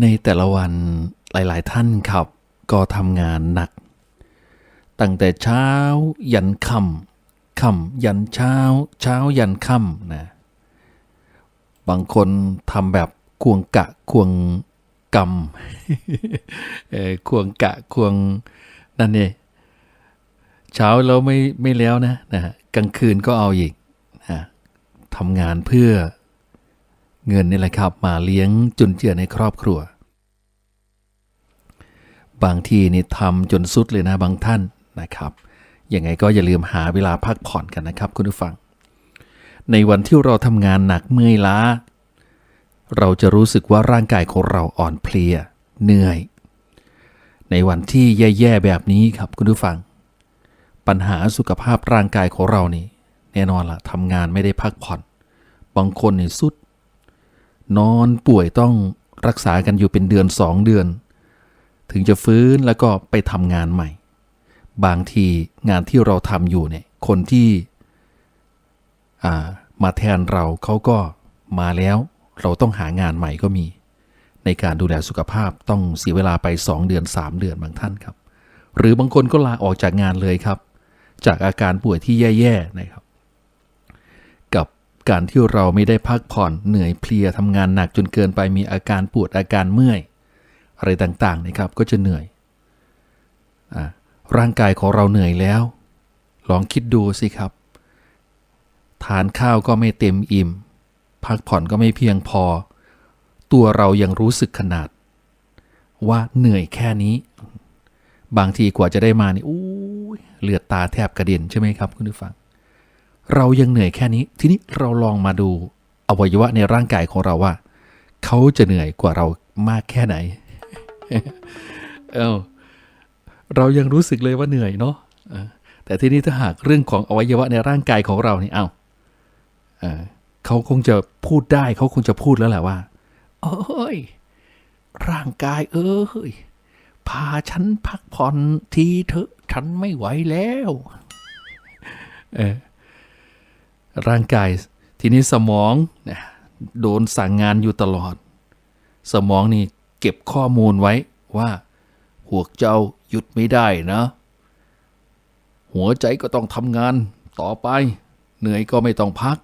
ในแต่ละวันหลาย ๆ ท่านครับ ก็ทำงานหนัก ตั้งแต่เช้ายันค่ำค่ำยันเช้า เช้ายันค่ำนะบางคนทำแบบควงกะควงกรรมเออควงกะควงนั่นเองเช้าแล้วไม่ไม่แล้วนะนะฮะกลางคืนก็เอาอีกนะทำงานเพื่อ เงินนี่แหละครับมาเลี้ยงจุนเจือในครอบครัว บางที่นี่ทำจนสุดเลยนะบางท่านนะครับยังไงก็อย่าลืมหาเวลาพักผ่อนกันนะครับคุณผู้ฟัง ในวันที่เราทำงานหนักเมื่อยล้า เราจะรู้สึกว่าร่างกายของเราอ่อนเพลีย เหนื่อย ในวันที่แย่ๆแบบนี้ครับคุณผู้ฟัง ปัญหาสุขภาพร่างกายของเรานี่ แน่นอนล่ะทำงานไม่ได้พักผ่อน บางคนนี่สุด นอนป่วยต้องรักษากันอยู่เป็นเดือนสองเดือน ถึงจะฟื้นแล้วก็ไปทำงานใหม่ บางทีงานที่เราทำอยู่เนี่ยคนที่ามาแทนเราเขาก็มาแล้วเราต้องหางานใหม่ก็มี ในการดูแลสุขภาพต้องเสียเวลาไป 2 เดือน 3 เดือนบางท่านครับ หรือบางคนก็ลาออกจากงานเลยครับ จากอาการป่วยที่แย่ๆนะครับ การที่เราไม่ได้พักผ่อนเหนื่อยเพลียทำงานหนักจนเกินไปมีอาการปวดอาการเมื่อย อะไรต่างๆนะครับก็จะเหนื่อยอร่างกายของเราเหนื่อยแล้ว ลองคิดดูสิครับ ทานข้าวก็ไม่เต็มอิ่ม พักผ่อนก็ไม่เพียงพอ ตัวเรายังรู้สึกขนาด ว่าเหนื่อยแค่นี้ บางทีกว่าจะได้มานี่อู้ยเลือดตาแทบกระเด็นใช่ไหมครับคุณผู้ฟัง เรายังเหนื่อยแค่นี้ ทีนี้เราลองมาดูอวัยวะในร่างกายของเราว่า เขาจะเหนื่อยกว่าเรามากแค่ไหน เออเรายังรู้สึกเลยว่าเหนื่อยเนาะแต่ทีนี้ถ้าหากเรื่องของอวัยวะในร่างกายของเรานี่เอาเออเขาคงจะพูดได้เขาคงจะพูดแล้วแหละว่าเอ้ย ร่างกายเอ้ยพาฉันพักผ่อนทีเถอะ ฉันไม่ไหวแล้ว เออ ร่างกาย ทีนี้สมองเนี่ยโดนสั่งงานอยู่ตลอด สมองนี่เก็บข้อมูลไว้ว่าพวกเจ้าหยุดไม่ได้นะ หัวใจก็ต้องทำงานต่อไป เหนื่อยก็ไม่ต้องพัก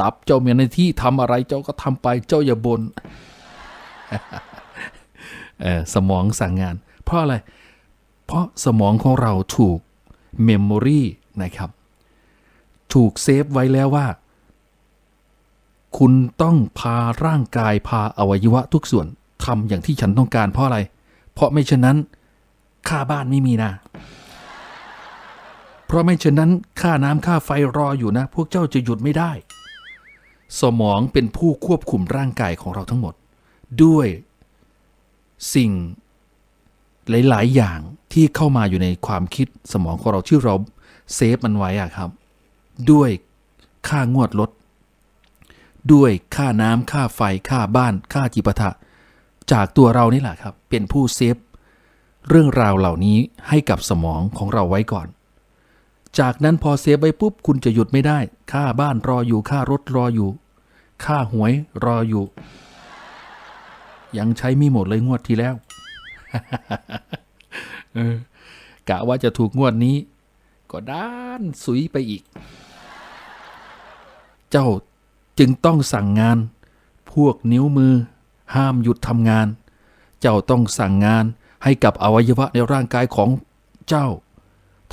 ตับเจ้ามีหน้าที่ทำอะไรเจ้าก็ทำไปเจ้าอย่าบน่นสมองสั่งงาน เพราะอะไร เพราะสมองของเราถูกเมมโมรีนะครับ ถูกเซฟไว้แล้วว่า คุณต้องพาร่างกายพาอวัยวะทุกส่วนทำอย่างที่ฉันต้องการเพราะอะไร เพราะไม่เช่นนั้น ค่าบ้านไม่มีนะ เพราะไม่เช่นนั้น ค่าน้ำค่าไฟรออยู่นะ พวกเจ้าจะหยุดไม่ได้ สมองเป็นผู้ควบคุมร่างกายของเราทั้งหมด ด้วยสิ่งหลาย ๆ อย่างที่เข้ามาอยู่ในความคิดสมองของเราที่เราเซฟมันไว้อะครับ ด้วยค่างวดรถด้วยค่าน้ำค่าไฟค่าบ้านค่าจิปาถะจากตัวเรานี่แหละครับ เป็นผู้เซฟ เรื่องราวเหล่านี้ให้กับสมองของเราไว้ก่อน จากนั้นพอเซฟไปปุ๊บคุณจะหยุดไม่ได้ ค่าบ้านรออยู่ค่ารถรออยู่ ค่าหวยรออยู่ ยังใช้ไม่หมดเลยงวดที่แล้วกะว่าจะถูกงวดนี้ ก็ด้านสุยไปอีก เจ้าจึงต้องสั่งงาน พวกนิ้วมือ ห้ามหยุดทำงาน เจ้าต้องสั่งงานให้กับอวัยวะในร่างกายของเจ้า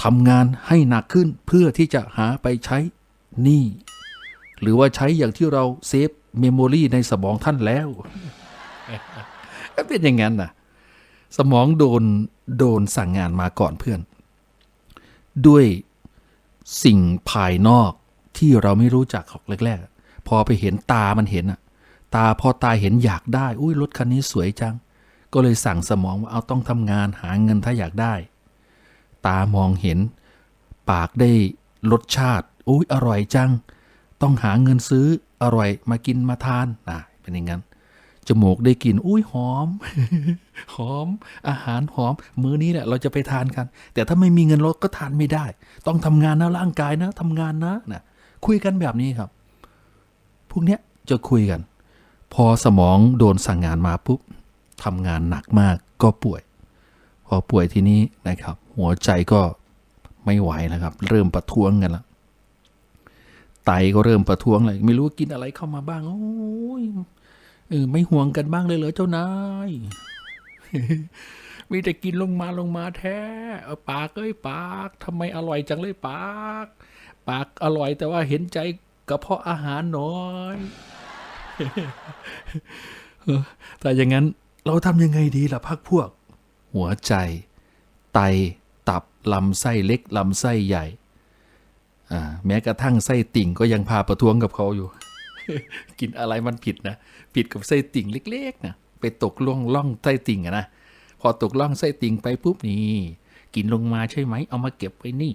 ทำงานให้หนักขึ้นเพื่อที่จะหาไปใช้หนี่ หรือว่าใช้อย่างที่เราเซฟเมมโมรีในสมองท่านแล้ว เป็นอย่างนั้นนะสมองโดนโดนสั่งงานมาก่อนเพื่อน ด้วยสิ่งภายนอก ที่เราไม่รู้จักหรอกแรกๆ พอไปเห็นตามันเห็นอะตาพอตาเห็นอยากได้ อุ้ยรถคันนี้สวยจัง ก็เลยสั่งสมองว่าเอาต้องทำงานหาเงินถ้าอยากได้ ตามองเห็น ปากได้รสชาติ อุ้ยอร่อยจัง ต้องหาเงินซื้ออร่อยมากินมาทานนะเป็นอย่างนั้นจมูกได้กลิ่นอุ้ยหอม หอม อาหารหอม มื้อนี้แหละเราจะไปทานกัน แต่ถ้าไม่มีเงินราก็ทานไม่ได้ ต้องทำงานนะร่างกายนะทำงานนะนะ คุยกันแบบนี้ครับ พวกเนี้ยจะคุยกัน พอสมองโดนสั่งงานมาปุ๊บทำงานหนักมากก็ป่วย พอป่วยทีนี้นะครับ หัวใจก็ไม่ไหวแล้วครับ เริ่มประท้วงกันล้วไตก็เริ่มประท้วงเลยไม่รู้กินอะไรเข้ามาบ้าง โอ้ยเออไม่ห่วงกันบ้างเลยเหรอเจ้านายมีแต่กินลงมาลงมาแท้ เอาปากเอ้ยปากทำไมอร่อยจังเลยปาก ปากอร่อย แต่ว่าเห็นใจกระเพาะอาหารน้อยแต่อย่างนั้นเราทำยังไงดีล่ะพักพวก หัวใจ ไต ตับ ลำไส้เล็ก ลำไส้ใหญ่ แม้กระทั่งไส้ติ่งก็ยังพาประท้วงกับเขาอยู่ กินอะไรมันผิดนะ ผิดกับไส้ติ่งเล็กๆนะไปตกล่องล่องไส้ติ่งอะนะ พอตกล่องไส้ติ่งไปปุ๊บนี่ กินลงมาใช่ไหม เอามาเก็บไว้นี่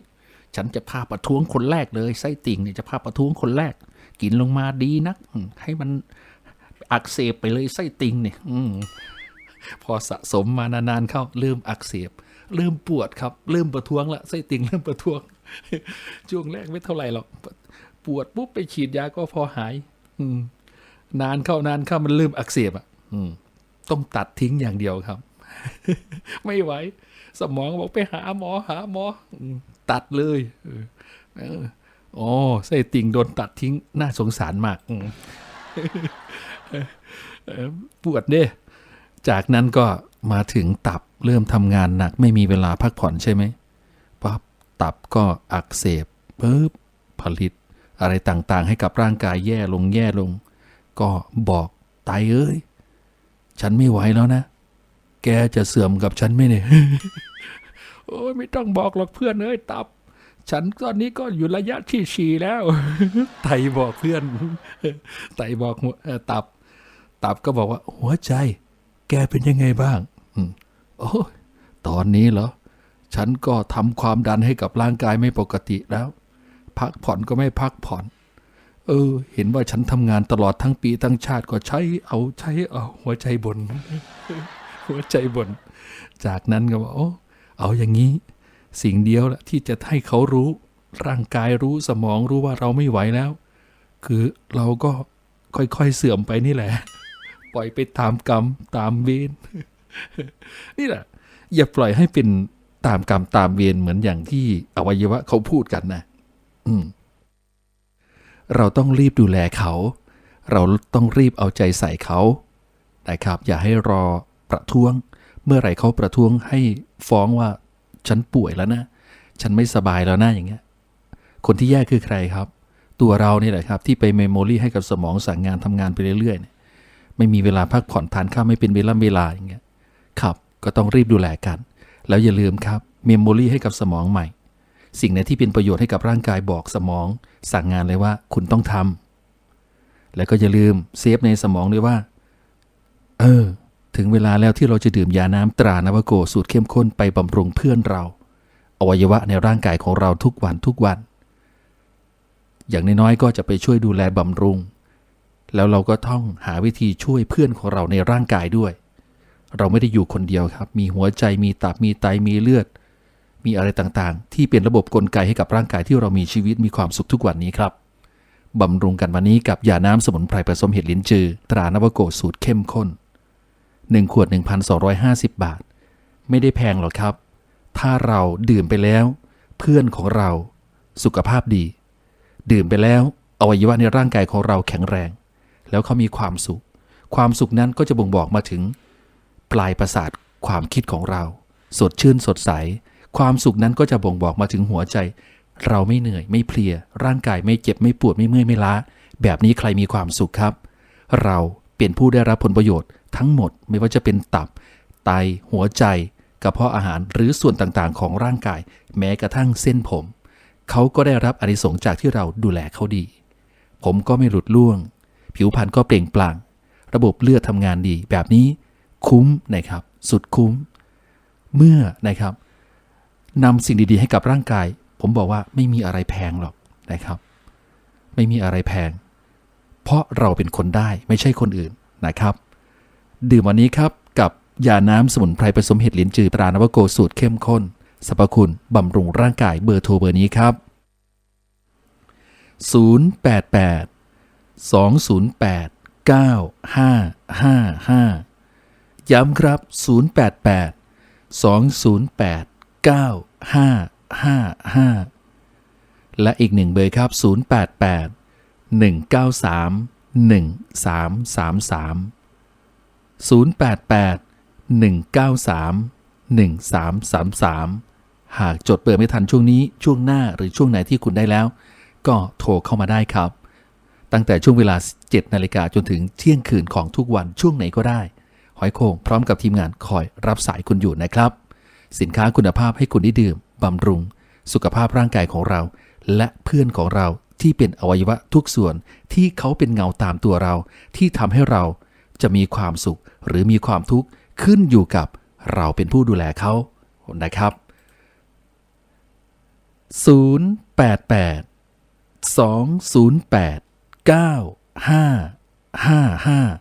ฉันจะพาประท้วงคนแรกเลยไส้ติ่งเนี่ยจะพาประท้วงคนแรก กินลงมาดีนัก ให้มันอักเสบไปเลยไส้ติ่งเนี่ยอืพอสะสมมานานๆเข้าเริ่มอักเสบเริ่มปวดครับ เริ่มประท้วงละไส้ติ่งเริ่มประท้วงช่วงแรกไม่เท่าไหร่หรอกปวดปุ๊บไปฉีดยาก็พอหาย อืม นานเข้านานเข้ามันเริ่มอักเสบอะ อืม ต้องตัดทิ้งอย่างเดียวครับ ไม่ไหว สมองบอกไปหาหมอหาหมอตัดเลยอ๋อไส้ติ่งโดนตัดทิ้งน่าสงสารมากปวดเนี่ยจากนั้นก็มาถึงตับเริ่มทำงานหนัก ไม่มีเวลาพักผ่อนใช่ไหมปั๊บตับก็อักเสบปุ๊บผลิต อะไรต่างๆ ให้กับร่างกายแย่ลงแย่ลง ก็บอกไตเอ้ย ฉันไม่ไหวแล้วนะ แกจะเสื่อมกับฉันไหมเนี่ยโอ้ยไม่ต้องบอกหรอกเพื่อนเอ้ยตับ ฉันตอนนี้ก็อยู่ระยะที่สี่แล้ว ไตบอกเพื่อน ไตบอกตับ ตับก็บอกว่า หัวใจ แกเป็นยังไงบ้างโอ้ตอนนี้เหรอ ฉันก็ทำความดันให้กับร่างกายไม่ปกติแล้ว พักผ่อนก็ไม่พักผ่อน เออ เห็นว่าฉันทำงานตลอดทั้งปีทั้งชาติก็ใช้เอาใช้เอาหัวใจบน หัวใจบนจากนั้นก็ว่าโอ้เอาอย่างนี้ สิ่งเดียวละที่จะให้เขารู้ ร่างกายรู้สมองรู้ว่าเราไม่ไหวแล้ว คือเราก็ค่อยๆเสื่อมไปนี่แหละ ปล่อยไปตามกรรมตามเวรนี่แหละ อย่าปล่อยให้เป็นตามกรรมตามเวรเหมือนอย่างที่อวัยวะเขาพูดกันนะ อืม เราต้องรีบดูแลเขา เราต้องรีบเอาใจใส่เขานะครับ อย่าให้รอ ประท้วง เมื่อไหร่เขาประท้วงให้ฟ้องว่าฉันป่วยแล้วนะ ฉันไม่สบายแล้วนะอย่างเงี้ย คนที่แย่คือใครครับ ตัวเรานี่แหละครับ ที่ไปเมมโมรีให้กับสมองสั่งงานทำงานไปเรื่อยๆ ไม่มีเวลาพักผ่อนทานข้าวไม่เป็นเวลาเวลาอย่างเงี้ย ครับ ก็ต้องรีบดูแลกัน แล้วอย่าลืมครับ เมมโมรีให้กับสมองใหม่ สิ่งไหนที่เป็นประโยชน์ให้กับร่างกายบอกสมอง สั่งงานเลยว่าคุณต้องทำแล้วก็อย่าลืมเซฟในสมองด้วยว่า เออ ถึงเวลาแล้วที่เราจะดื่มยาน้ำตรานวโกสูตรเข้มข้นไปบำรุงเพื่อนเรา อวัยวะในร่างกายของเราทุกวันทุกวัน อย่างน้อยๆก็จะไปช่วยดูแลบำรุง แล้วเราก็ต้องหาวิธีช่วยเพื่อนของเราในร่างกายด้วย เราไม่ได้อยู่คนเดียวครับ มีหัวใจมีตับมีไตมีเลือด มีอะไรต่างๆ ที่เป็นระบบกลไกให้กับร่างกายที่เรามีชีวิตมีความสุขทุกวันนี้ครับบำรุงกันวันนี้กับยาน้ำสมุนไพรผสมเห็ดลิ้นจือ ตรานวโกสูตรเข้มข้น 1 ขวด 1,250 บาท ไม่ได้แพงหรอกครับ ถ้าเราดื่มไปแล้ว เพื่อนของเราสุขภาพดี ดื่มไปแล้วอวัยวะในร่างกายของเราแข็งแรง แล้วเขามีความสุข ความสุขนั้นก็จะบ่งบอกมาถึง ปลายประสาทความคิดของเรา สดชื่นสดใส ความสุขนั้นก็จะบ่งบอกมาถึงหัวใจ เราไม่เหนื่อยไม่เพลีย ร่างกายไม่เจ็บไม่ปวดไม่เมื่อยไม่ล้า แบบนี้ใครมีความสุขครับ เราเป็นผู้ได้รับผลประโยชน์ ทั้งหมด ไม่ว่าจะเป็นตับ ไต หัวใจกระเพาะอาหารหรือส่วนต่างๆ ของร่างกาย แม้กระทั่งเส้นผม เขาก็ได้รับอนิสงส์จากที่เราดูแลเขาดี ผมก็ไม่หลุดล่วง ผิวพรรณก็เปล่งปลั่ง ระบบเลือดทำงานดีแบบนี้คุ้มนะครับ สุดคุ้ม เมื่อนะครับนำสิ่งดีๆให้กับร่างกาย ผมบอกว่าไม่มีอะไรแพงหรอกนะครับ ไม่มีอะไรแพง เพราะเราเป็นคนได้ไม่ใช่คนอื่นนะครับ ดื่มวันนี้ครับ กับยาน้ำสมุนไพรผสมเห็ดลิ้นจือตรานวโกสูตรเข้มข้นสรรพคุณบำรุงร่างกายเบอร์โทรเบอร์นี้ครับ 088 208ย้ำครับ 088 208 9555 และอีกหนึ่งเบอร์ครับ 088 193 1333 088 193 1333 หากจดเบอร์ไม่ทันช่วงนี้ช่วงหน้าหรือช่วงไหนที่คุณได้แล้ว ก็โทรเข้ามาได้ครับ ตั้งแต่ช่วงเวลา 7นาฬิกาจนถึงเที่ยงคืนของทุกวันช่วงไหนก็ได้ หอยโขงพร้อมกับทีมงานคอยรับสายคุณอยู่นะครับ สินค้าคุณภาพให้คุณได้ดื่มบำรุง สุขภาพร่างกายของเรา และเพื่อนของเราที่เป็นอวัยวะทุกส่วนที่เขาเป็นเงาตามตัวเรา ที่ทำให้เรา จะมีความสุขหรือมีความทุกข์ขึ้นอยู่กับเราเป็นผู้ดูแลเขานะครับ 088 208 9555